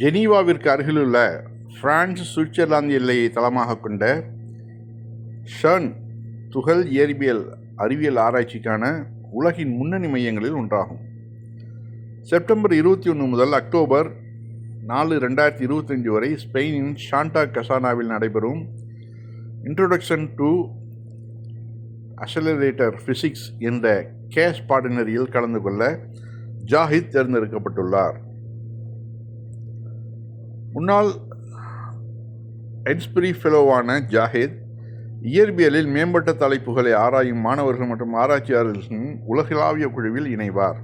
ஜெனீவாவிற்கு அருகிலுள்ள France Switzerland எல்லையை தளமாக கொண்ட ஷன் துகள் இயற்பியல் அறிவியல் ஆராய்ச்சிக்கான உலகின் முன்னணி மையங்களில் ஒன்றாகும். செப்டம்பர் இருபத்தி ஒன்று முதல் அக்டோபர் நாலு ரெண்டாயிரத்தி இருபத்தஞ்சு வரை ஸ்பெயினின் ஷாண்டா கசானாவில் நடைபெறும் இன்ட்ரோடக்ஷன் டு அசலரேட்டர் ஃபிசிக்ஸ் என்ற கேஸ் பாடநெறியில் கலந்து கொள்ள ஜாஹித் தேர்ந்தெடுக்கப்பட்டுள்ளார். முன்னாள் எட்ஸ்பிரி ஃபெலோவான ஜாஹித் இயற்பியலில் மேம்பட்ட தலைப்புகளை ஆராயும் மாணவர்கள் மற்றும் ஆராய்ச்சியாளர்களின் உலகளாவிய குழுவில் இணைவார்.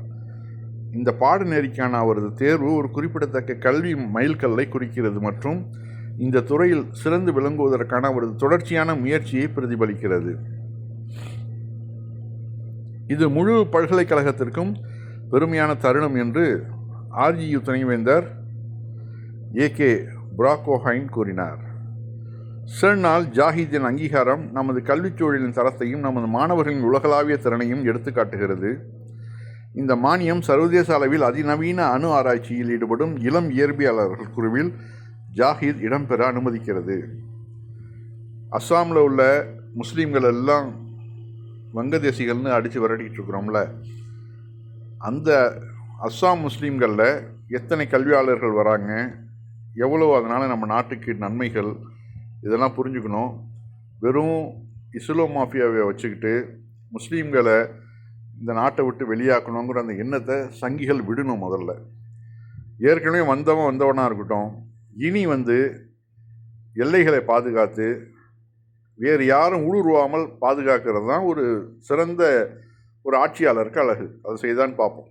இந்த பாடநெறிக்கான அவரது தேர்வு ஒரு குறிப்பிடத்தக்க கல்வி மைல்கல்லை குறிக்கிறது மற்றும் இந்த துறையில் சிறந்து விளங்குவதற்கான அவரது தொடர்ச்சியான முயற்சியை பிரதிபலிக்கிறது. இது முழு பல்கலைக்கழகத்திற்கும் பெருமையான தருணம் என்று ஆர்ஜியு துணைவேந்தர் ஏ கே புராக்கோஹைன் கூறினார். சென்னால் ஜாஹிதின் அங்கீகாரம் நமது கல்விச் சூழலின் தரத்தையும் நமது மாணவர்களின் உலகளாவிய திறனையும் எடுத்துக்காட்டுகிறது இந்த மானியம் சர்வதேச அளவில் அதிநவீன அணு ஆராய்ச்சியில் ஈடுபடும் இளம் இயற்பியாளர்கள் குழுவில் ஜாஹித் இடம்பெற அனுமதிக்கிறது. அஸ்ஸாமில் உள்ள முஸ்லீம்கள் எல்லாம் வங்கதேசிகள்னு அடித்து விரட்டிக்கிட்டு இருக்கிறோம்ல. அந்த அஸ்ஸாம் முஸ்லீம்களில் எத்தனை கல்வியாளர்கள் வராங்க? எவ்வளோ அதனால் நம்ம நாட்டுக்கு நன்மைகள் இதெல்லாம் புரிஞ்சுக்கணும். வெறும் இஸ்லோ மாஃபியாவை வச்சுக்கிட்டு முஸ்லீம்களை இந்த நாட்டை விட்டு வெளியாக்கணுங்கிற அந்த எண்ணத்தை சங்கிகள் விடணும் முதல்ல. ஏற்கனவே வந்தவன் வந்தவனாக இருக்கட்டும் இனி வந்து எல்லைகளை பாதுகாத்து வேறு யாரும் ஊடுருவாமல் பாதுகாக்கிறது தான் ஒரு சிறந்த ஒரு ஆட்சியாளருக்கு அழகு. அதை செய்தான்னு பார்ப்போம்.